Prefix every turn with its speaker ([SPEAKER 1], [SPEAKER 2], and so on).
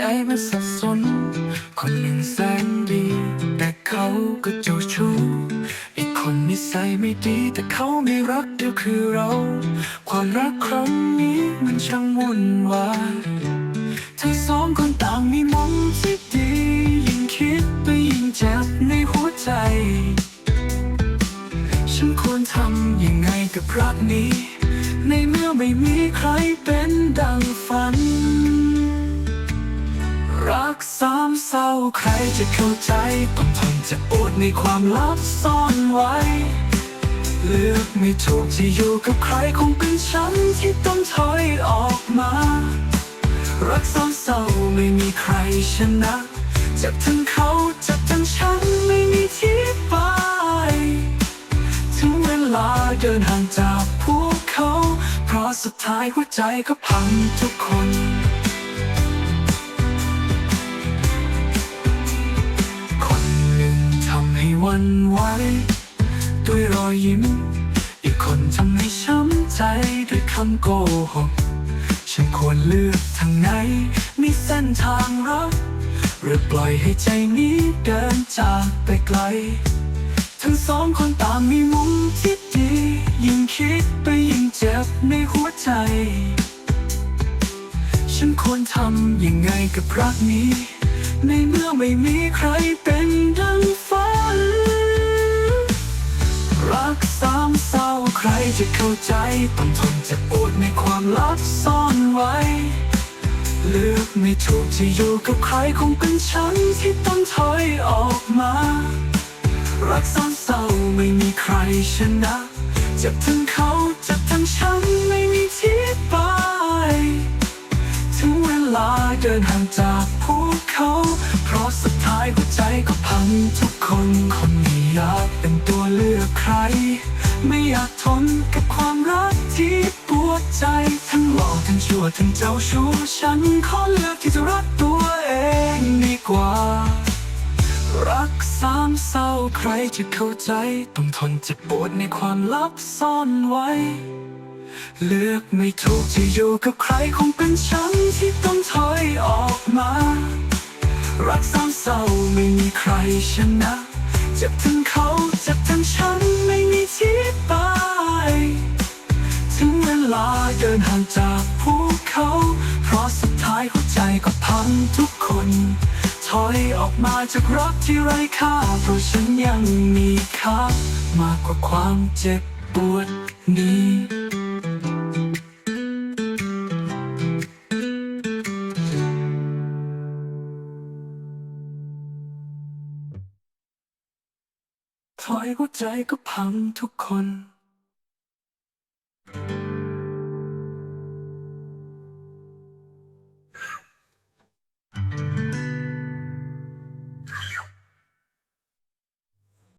[SPEAKER 1] ใจมันสับสน คนหนึ่งแสนดี แต่เขาก็เจ้าชู้ อีกคนนิสัยไม่ดี แต่เขาไม่รักเดียวคือเรา ความรักครั้งนี้มันช่างวุ่นวายทั้งสองคนต่างมีมุมที่ดี ยิ่งคิดไปยิ่งเจ็บในหัวใจ ฉันควรทำยังไงกับรักนี้ ในเมื่อไม่มีใครเป็นดังฝัน กสามเศร้าใครจะเข้าใจต้องทนจะอดในความลับซ่อนไว้ เลือกไม่ถูกที่อยู่กับใครคงเป็นฉันที่ต้องถอยออกมา รักสามเศร้าไม่มีใครชนะจ็บทั้งเขาเจ็บทั้งฉันไม่มีที่ไป ถึงเวลาเดินห่างจากพวกเขา เพราะสุดท้ายหัวใจก็พังทุกคน อยยิ้ม อีกคนทำให้ช้ำใจด้วยคำโกหก ฉันควรเลือกทางไหน มีเส้นทางรัก หรือปล่อยให้ใจนี้เดินจากไปไกล ทั้งสองคนต่างมีมุมที่ดี ยิ่งคิดไปยิ่งเจ็บในหัวใจ ฉันควรทำยังไงกับรักนี้ ในเมื่อไม่มีใครเป็นดังฝัน จะเข้าใจต้องทนเจ็บปวดในความลับซ่อนไว้ เลือกไม่ถูกที่อยู่กับใครคงเป็นฉันที่ต้องถอยออกมา รักสามเศร้าไม่มีใครชนะเจ็บทั้งเขาเจ็บทั้งฉันไม่มีที่ไป ถึงเวลาเดินห่างจากพวกเขา เพราะสุดท้ายหัวใจก็พังทุกคนคนไม่อยากเป็นตัวเลือกใคร ไม่อยากทนกับความรักที่ปวดใจ ทั้งหลอกทั้งชั่วทั้งเจ้าชู้ฉันขอเลือกที่จะรักตัวเองดีกว่า รักสามเศร้าใครจะเข้าใจ ต้องทนเจ็บปวดในความลับซ่อนไว้ เลือกไม่ถูกจะอยู่กับใครคงเป็นฉันที่ต้องถอยออกมา รักสามเศร้าไม่มีใครชนะ เจ็บทั้งเขาเจ็บทั้งฉัน นห่างจากพวกเขา เพราะสุดท้ายหัวใจก็พังทุกคน ถอยออกมาจากรักที่ไร้ค่า เพราะฉันยังมีค่ามากกว่าความเจ็บปวดนี้ถอยหัวใจก็พังทุกคน